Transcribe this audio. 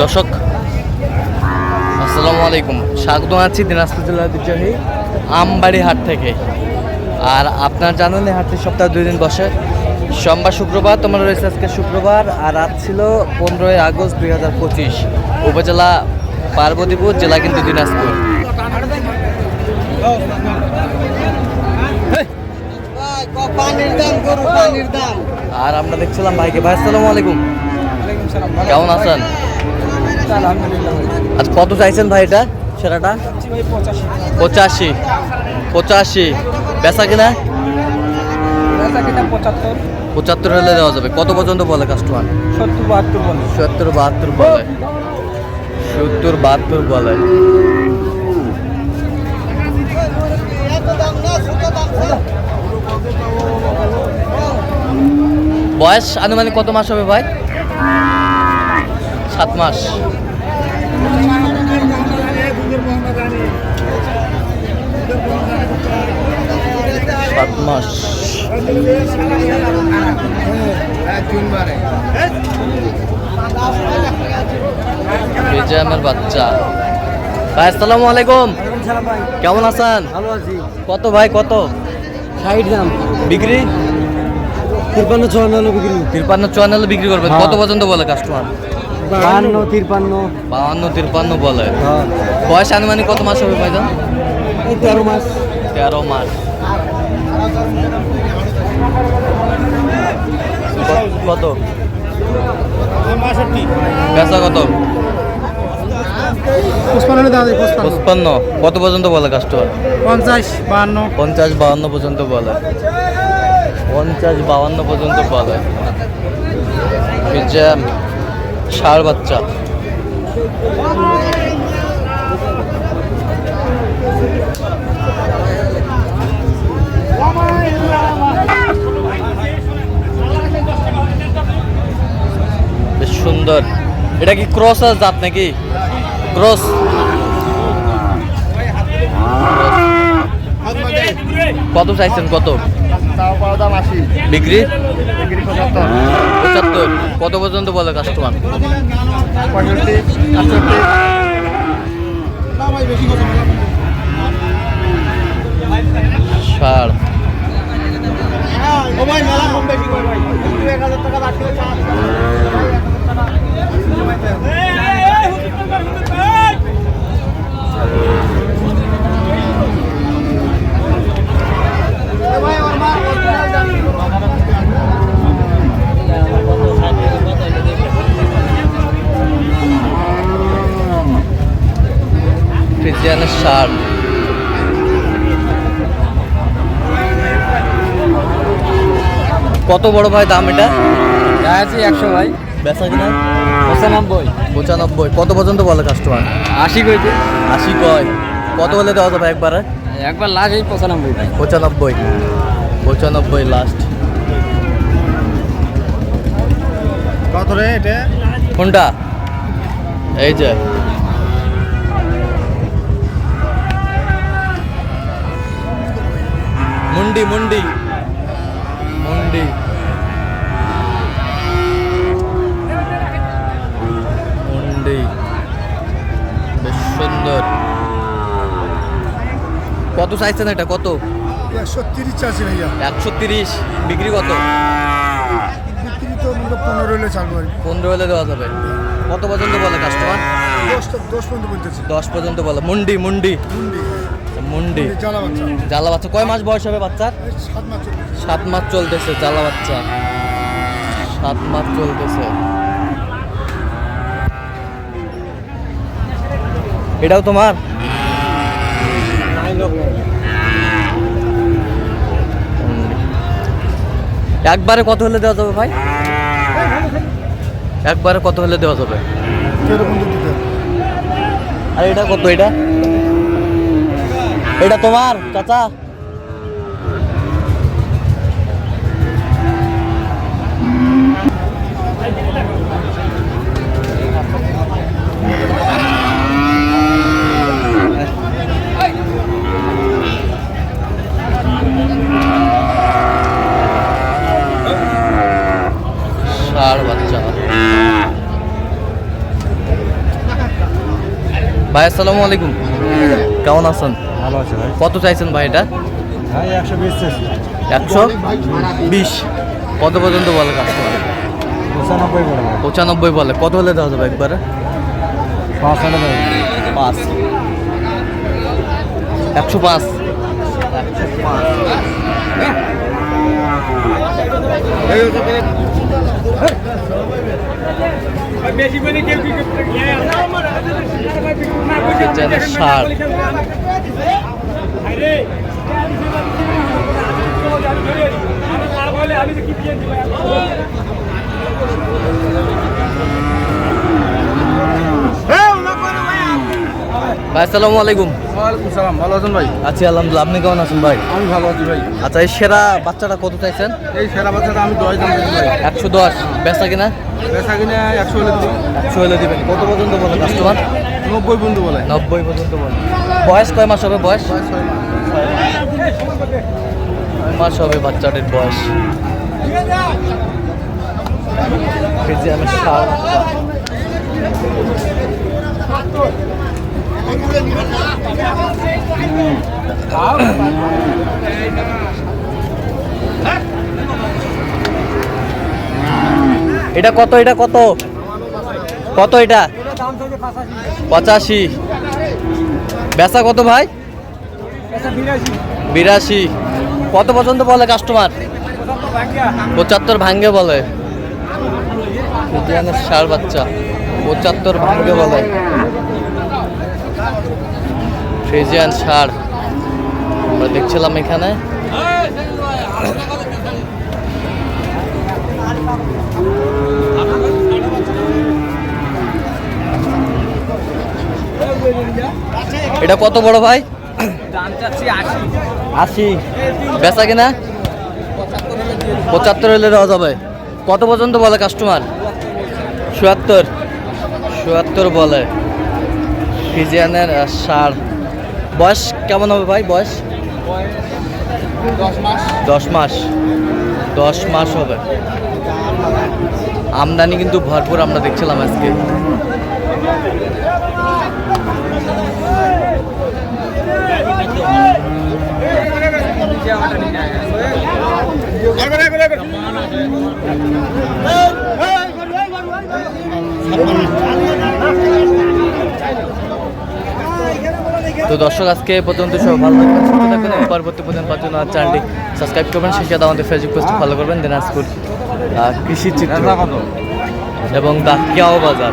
দর্শক আসসালামু আলাইকুম। স্বাগত আছি দিনাজপুর জেলার ঐতিহ্যবাহী আমবাড়ি হাট থেকে। আর আপনার জানেন এই হাটটি সপ্তাহে দুই দিন বসে। সোমবার শুক্রবার তোমার রয়েছে আজকে শুক্রবার আর আজ ছিল পনেরোই আগস্ট দুই হাজার পঁচিশ। উপজেলা পার্বতীপুর জেলা কিন্তু দিনাজপুর। আর আমরা দেখছিলাম ভাইকে। ভাই আসসালামু আলাইকুম। কেমন আছেন? আজ কত চাইছেন ভাই এটা, সেরাটা? পঁচাশি। পঁচাশি। বেচা কিনা? পঁচাত্তর হলে দেওয়া যাবে। কত পর্যন্ত বলে কাস্টমার সত্তর বাহাত্তর বলে সত্তর বাহাত্তর বলে। সত্তর বাহাত্তর বলে। বয়স আনুমানিক কত মাস হবে ভাই? সাত মাস। সাত মাস। বেজামের বাচ্চা। ভাই আসসালামু আলাইকুম। কেমন আছেন? ভালো আছি কত ভাই কত? ষাট দাম বিক্রি? তিরপান্ন চুয়ান্ন বিক্রি। তিরপান্ন চুয়ান্ন বিক্রি করবেন। হ্যাঁ। কত পর্যন্ত বলে কাস্টমার বাহান্ন তিরপান্ন। বাহান্ন তিরপান্ন বলে। হ্যাঁ। বয়স আনুমানিক কত মাস হবে ভাইজান তেরো মাস। তেরো মাস। কত? বেচা কত? পঁচপান্ন কত পর্যন্ত বলে কাস্টমার পঞ্চাশ বাহান্ন। পঞ্চাশ বাহান্ন পর্যন্ত বলে। পঞ্চাশ বাহান্ন পর্যন্ত বলে। যে ষাড় বাচ্চা। বেশ সুন্দর। এটা কি ক্রস জাত নাকি? ক্রস। কত চাইছেন কত? বিক্রি? পঁচাত্তর। কত পর্যন্ত বলে কাস্টমার ষাড় ফ্রিজিয়ানের ষাড় কত বড় ভাই দাম এটা? আছে একশো ভাই। বেচা কিনা? পঁচানব্বই। পঁচানব্বই। কত পর্যন্ত বলে কাস্টমার আশি কইতে আশি কয়। কত বলে দেওয়া যাবে একবারে? একবার লাস্ট এই পঁচানব্বই ভাই। পঁচানব্বই। পঁচানব্বই লাস্ট কত রে এটা? কোনটা? এই যে। মুন্ডি মুন্ডি। মুন্ডি। মুন্ডি। বেশ সুন্দর। কত চাইছেন এটা? কত? একশো তিরিশ চাষি ভাইয়া। একশো তিরিশ। বিক্রি কত? বিক্রি তো হয় পনেরো হলে চালু। পনেরো হলে দেওয়া যাবে। কত পর্যন্ত বলে কাস্টমার দশটা দশ পর্যন্ত বলতেছি। দশ পর্যন্ত বলে। মুন্ডি মুন্ডি। মুন্ডি। মুন্ডি। জ্বালা বাচ্চা। বাচ্চা। কয় মাস বয়স হবে বাচ্চার? সাত মাস চলতেছে সাত মাস চলতেছে জ্বালা বাচ্চা। সাত মাস চলতেছে। এটাও তোমার? একবারে কত হলে দেওয়া যাবে ভাই? একবারে কত হলে দেওয়া যাবে? আর এটা কত এটা? এটা তোমার চাচা। ভাই আসসালামু আলাইকুম। কেমন আছেন ভালো আছে ভাই কত চাইছেন ভাই এটা ভাই একশো বিশ একশো বিশ কত পর্যন্ত বলে কাস্টমার পঁচানব্বই ভাই পঁচানব্বই বলে কত হলে দেওয়া যাবে একবারে পাঁচ হাজার ভাই পাঁচ একশো পাঁচ ষাট ভাই আসসালামু আলাইকুম। ওয়ালাইকুম সালাম ভালো আছেন ভাই? আছি আলহামদুলিল্লাহ। আপনি কেমন আছেন ভাই? আমি ভালো আছি ভাই। আচ্ছা এই সেরা বাচ্চাটা কত চাইছেন? এই সেরা বাচ্চাটা আমি দশ দাম দিচ্ছি ভাই। একশো দশ। বেচা কিনা? পেশা কিনে একশো হলে দেবো একশো হলে দিবেন। কত পর্যন্ত বলে কাস্টমার নব্বই বন্ধু বলে। নব্বই পর্যন্ত বলে। বয়স কয় মাস হবে বয়স? ছয় মাস। হবে বাচ্চাটির বয়স। ষাঁড়। এটা কত এটা কত? কত এটা? পঁচাশি। বেচা কত ভাই? বিরাশি। কত পর্যন্ত বলে কাস্টমার পঁচাত্তর ভাঙ্গে বলে। সার বাচ্চা। পঁচাত্তর ভাঙ্গে বলে। ফ্রিজিয়ান ষাঁড় আমরা দেখছিলাম এখানে। এটা কত বড় ভাই? আশি। বেচা কিনা? পঁচাত্তর হলে দেওয়া যাবে। কত পর্যন্ত বলে কাস্টমার চুয়াত্তর। চুয়াত্তর বলে। ফিজিয়ানের ষাঁড় বয়স কেমন হবে ভাই বয়স দশ মাস দশ মাস হবে আমদানি কিন্তু ভরপুর আমরা দেখছিলাম আজকে তো দর্শক আজকে পর্যন্ত সব ভালো থাকবেন সুস্থ থাকবেন পরবর্তী পর্যন্ত পাওয়ার জন্য আর চ্যানেলটি সাবস্ক্রাইব করবেন। সেই সাথে আমাদের ফেসবুক পেজটি ফলো করবেন দিনাজপুর কৃষি চিত্র এবং দাকিয়াও বাজার।